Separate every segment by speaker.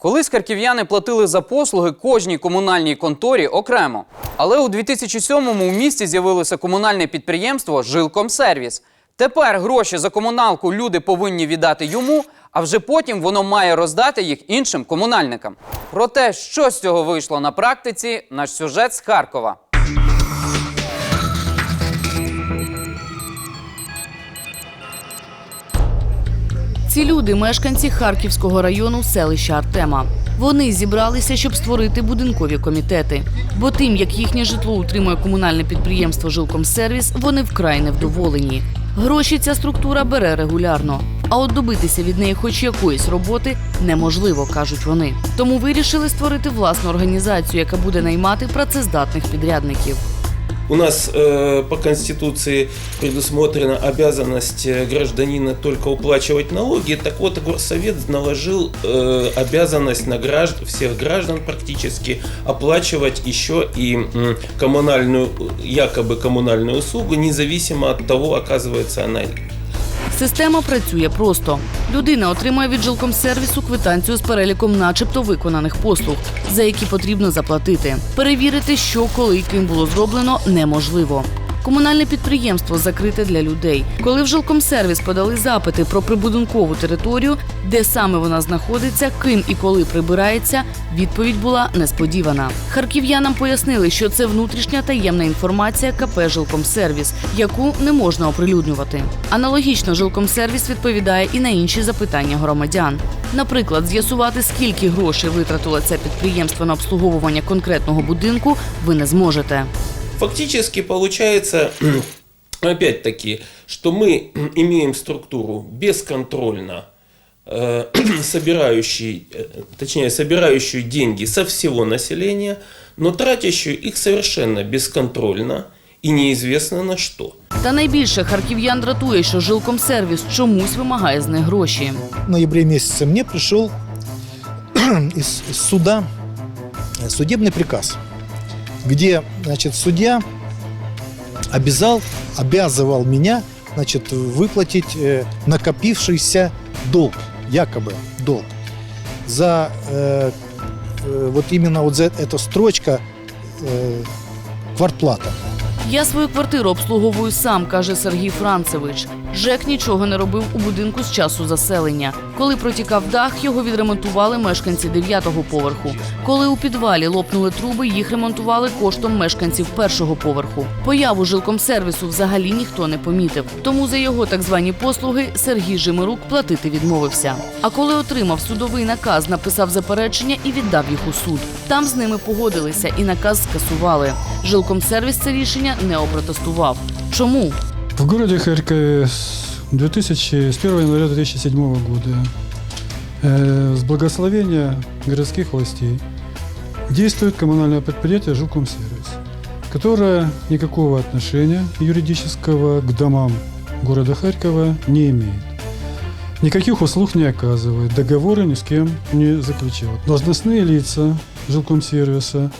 Speaker 1: Колись харків'яни платили за послуги кожній комунальній конторі окремо. Але у 2007-му у місті з'явилося комунальне підприємство Жилкомсервіс. Тепер гроші за комуналку люди повинні віддати йому, а вже потім воно має роздати їх іншим комунальникам. Про те, що з цього вийшло на практиці, наш сюжет з Харкова.
Speaker 2: Ці люди мешканці Харківського району селища Артема. Вони зібралися, щоб створити будинкові комітети. Бо тим, як їхнє житло утримує комунальне підприємство Жилкомсервіс, вони вкрай невдоволені. Гроші ця структура бере регулярно. А от добитися від неї хоч якоїсь роботи неможливо, кажуть вони. Тому вирішили створити власну організацію, яка буде наймати працездатних підрядників.
Speaker 3: У нас э, по Конституции предусмотрена обязанность э, гражданина только уплачивать налоги. Так вот, Горсовет наложил э, обязанность на гражд... всех граждан практически оплачивать еще и м, коммунальную, якобы коммунальную услугу, независимо от того, оказывается она
Speaker 2: Система працює просто. Людина отримує від жилкомсервісу квитанцію з переліком начебто виконаних послуг, за які потрібно заплатити. Перевірити, що коли і ким було зроблено, неможливо. Комунальне підприємство закрите для людей. Коли в жилкомсервіс подали запити про прибудинкову територію, де саме вона знаходиться, ким і коли прибирається, відповідь була несподівана. Харків'янам пояснили, що це внутрішня таємна інформація КП Жилкомсервіс, яку не можна оприлюднювати. Аналогічно Жилкомсервіс відповідає і на інші запитання громадян. Наприклад, з'ясувати, скільки грошей витратило це підприємство на обслуговування конкретного будинку, ви не зможете.
Speaker 3: Фактически получается, опять-таки, что мы имеем структуру бесконтрольно э, собирающий, э, точнее, собирающую деньги со всего населения, но тратящую их совершенно бесконтрольно и неизвестно на что.
Speaker 2: Та найбільше харків'ян дратує, що жилкомсервіс чомусь вимагає з них гроші.
Speaker 4: в ноябре месяце мне пришел из из суда э, судебный приказ, где, значит, судья обязал, обязывал меня, значит, выплатить э, накопившийся долг, якобы долг, за э, э, вот именно вот за эта строчка э, квартплата.
Speaker 2: Я свою квартиру обслуговую сам, каже Сергій Францевич. ЖЕК нічого не робив у будинку з часу заселення. Коли протікав дах, його відремонтували мешканці дев'ятого поверху. Коли у підвалі лопнули труби, їх ремонтували коштом мешканців першого поверху. Появу жилкомсервісу взагалі ніхто не помітив. Тому за його так звані послуги Сергій Жимирук платити відмовився. А коли отримав судовий наказ, написав заперечення і віддав їх у суд. Там з ними погодилися і наказ скасували. Жилкомсервіс це рішення не опротестував. Чому?
Speaker 5: В городе Харькове с 2000, с 1 января 2007 года э, с благословения городских властей действует коммунальное предприятие «Жилкомсервис», которое никакого отношения юридического к домам города Харькова не имеет. Никаких услуг не оказывает, договоры ни с кем не заключил. Должностные лица жилкомсервиса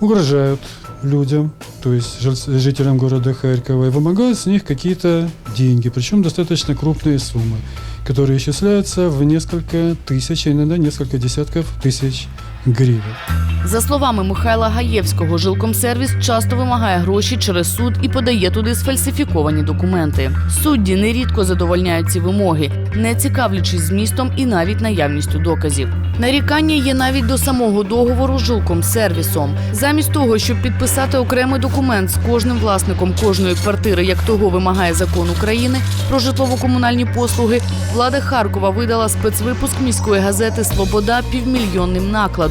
Speaker 5: угрожают людям, то есть жил- жителям города Харькова, и вымогают с них какие-то деньги, причем достаточно крупные суммы, которые исчисляются в несколько тысяч, а иногда несколько десятков тысяч гривен.
Speaker 2: За словами Михайла Гаєвського, жилкомсервіс часто вимагає гроші через суд і подає туди сфальсифіковані документи. Судді нерідко задовольняють ці вимоги, не цікавлячись змістом і навіть наявністю доказів. Нарікання є навіть до самого договору з жилкомсервісом. Замість того, щоб підписати окремий документ з кожним власником кожної квартири, як того вимагає закон України про житлово-комунальні послуги, влада Харкова видала спецвипуск міської газети Свобода півмільйонним накладом,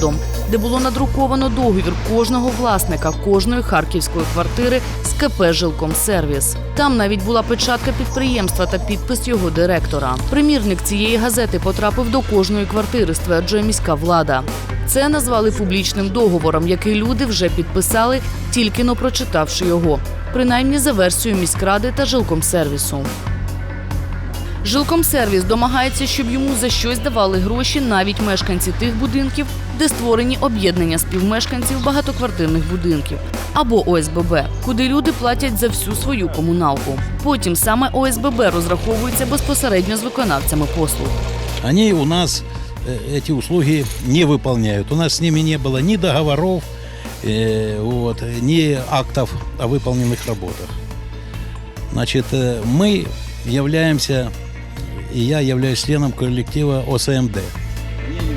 Speaker 2: де було надруковано договір кожного власника кожної харківської квартири з КП Жилкомсервіс. Там навіть була печатка підприємства та підпис його директора. Примірник цієї газети потрапив до кожної квартири, стверджує міська влада. Це назвали публічним договором, який люди вже підписали, тільки но прочитавши його, принаймні за версією міськради та жилкомсервісу. Жилкомсервіс домагається, щоб йому за щось давали гроші навіть мешканці тих будинків, де створені об'єднання співмешканців багатоквартирних будинків або ОСББ, куди люди платять за всю свою комуналку. Потім саме ОСББ розраховується безпосередньо з виконавцями послуг.
Speaker 6: Они у нас э, эти услуги не выполняют. У нас с ними не было ни договоров, э, вот, ни актов о выполненных работах. Значит, э, мы являемся, и я являюсь членом коллектива ОСМД.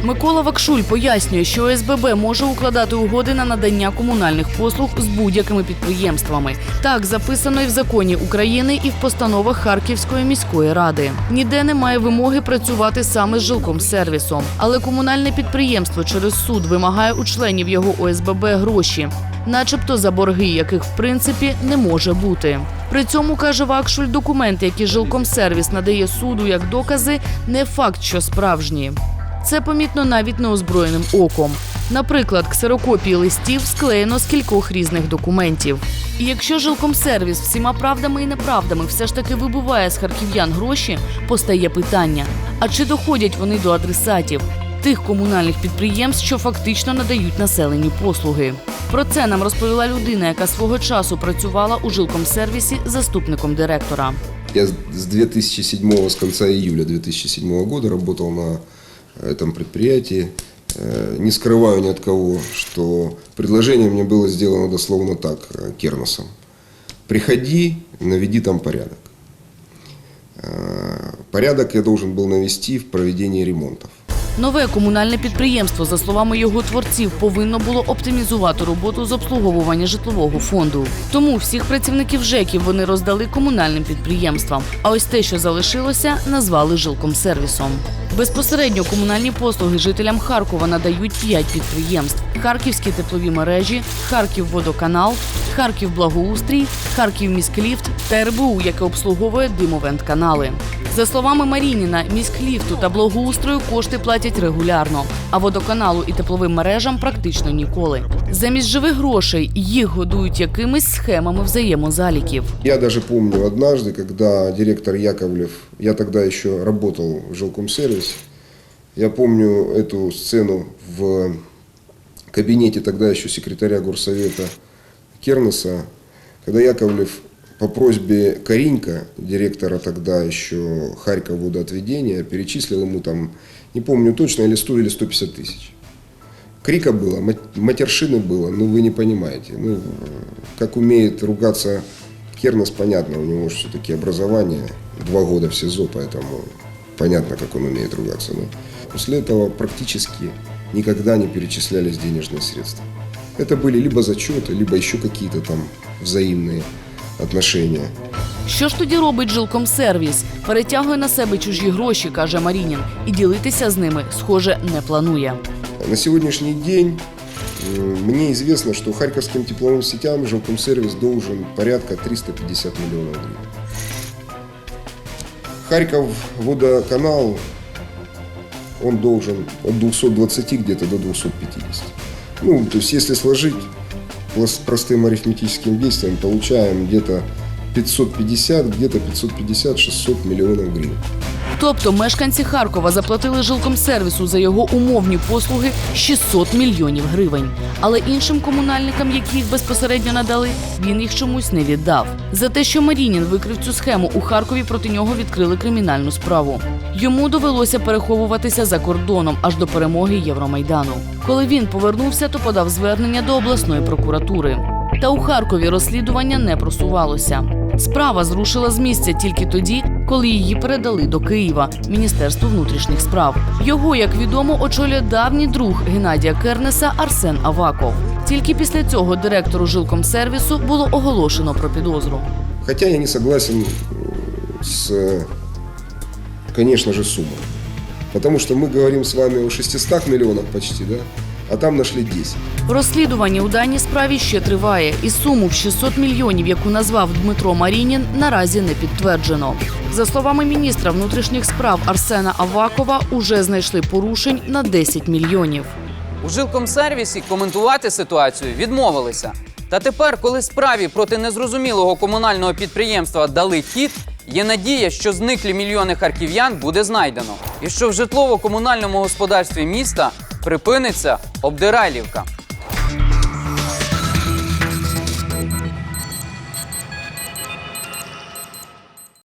Speaker 2: Микола Вакшуль пояснює, що ОСББ може укладати угоди на надання комунальних послуг з будь-якими підприємствами. Так записано і в законі України, і в постановах Харківської міської ради. Ніде немає вимоги працювати саме з жилком сервісом, але комунальне підприємство через суд вимагає у членів його ОСББ гроші, начебто за борги, яких в принципі не може бути. При цьому каже Вакшуль, документи, які жилком сервіс надає суду як докази, не факт, що справжні. Це помітно навіть неозброєним оком. Наприклад, ксерокопії листів склеєно з кількох різних документів. І якщо жилкомсервіс всіма правдами і неправдами все ж таки вибиває з харків'ян гроші, постає питання: а чи доходять вони до адресатів? Тих комунальних підприємств, що фактично надають населенню послуги. Про це нам розповіла людина, яка свого часу працювала у жилкомсервісі заступником директора.
Speaker 7: Я с 2007, с конца июля 2007 года работал на этом предприятии. Э, Не скрываю ни от кого, что предложение мне было сделано дословно так, э, Керносом. Приходи, наведи там порядок. Э, Порядок я должен был навести в проведении ремонтов.
Speaker 2: Нове комунальне підприємство, за словами його творців, повинно було оптимізувати роботу з обслуговування житлового фонду. Тому всіх працівників ЖЕКів вони роздали комунальним підприємствам. А ось те, що залишилося, назвали жилкомсервісом. Безпосередньо комунальні послуги жителям Харкова надають п'ять підприємств: Харківські теплові мережі, Харківводоканал, Харків Благоустрій, Харків міськліфт та РБУ, яке обслуговує димовент-канали. За словами Марініна, міськліфту та благоустрою кошти платять регулярно, а водоканалу і тепловим мережам практично ніколи. Замість живих грошей їх годують якимись схемами взаємозаліків.
Speaker 7: Я даже помню однажды, когда директор Яковлев, я тогда еще работал в жилкомсервисе, я помню эту сцену в кабинете тогда еще секретаря горсовета Кернеса, когда Яковлев по просьбе Каринька, директора тогда еще Харьков водоотведения, перечислил ему там, не помню точно, или 100 или 150 тысяч. Крика было, мат- матершины было, ну вы не понимаете. Ну, как умеет ругаться Кернес, понятно, у него все-таки образование, два года в СИЗО, поэтому понятно, как он умеет ругаться. Но после этого практически никогда не перечислялись денежные средства. Это были либо зачеты, либо еще какие-то там взаимные отношения.
Speaker 2: Що ж тоді робить жилкомсервіс? Перетягує на себе чужі гроші, каже Марінін, і ділитися з ними, схоже, не планує.
Speaker 7: На сегодняшний день мне известно, что харьковским тепловым сетям жилкомсервис должен порядка 350 миллионов гривен. Харьков водоканал, он должен от 220 где-то до 250. Ну, то есть если сложить прос- простым арифметическим действием, получаем где-то 550, где-то 550-600 миллионов гривен.
Speaker 2: Тобто мешканці Харкова заплатили жилкомсервісу за його умовні послуги 600 мільйонів гривень. Але іншим комунальникам, які їх безпосередньо надали, він їх чомусь не віддав. За те, що Марінін викрив цю схему, у Харкові проти нього відкрили кримінальну справу. Йому довелося переховуватися за кордоном аж до перемоги Євромайдану. Коли він повернувся, то подав звернення до обласної прокуратури. Та у Харкові розслідування не просувалося. Справа зрушила з місця тільки тоді, коли її передали до Києва Міністерству внутрішніх справ. Його, як відомо, очолює давній друг Геннадія Кернеса Арсен Аваков. Тільки після цього директору жилкомсервісу було оголошено про підозру.
Speaker 7: Хотя я не согласен э, с, э, конечно же, суммой. Потому что мы говорим с вами о 600 миллионах почти, да? А там нашли 10.
Speaker 2: Розслідування у даній справі ще триває, і суму в 600 мільйонів, яку назвав Дмитро Марінін, наразі не підтверджено. За словами міністра внутрішніх справ Арсена Авакова, уже знайшли порушень на 10 мільйонів.
Speaker 1: У жилкомсервісі коментувати ситуацію відмовилися. Та тепер, коли справі проти незрозумілого комунального підприємства дали хід, є надія, що зниклі мільйони харків'ян буде знайдено, і що в житлово-комунальному господарстві міста припиниться обдирайлівка.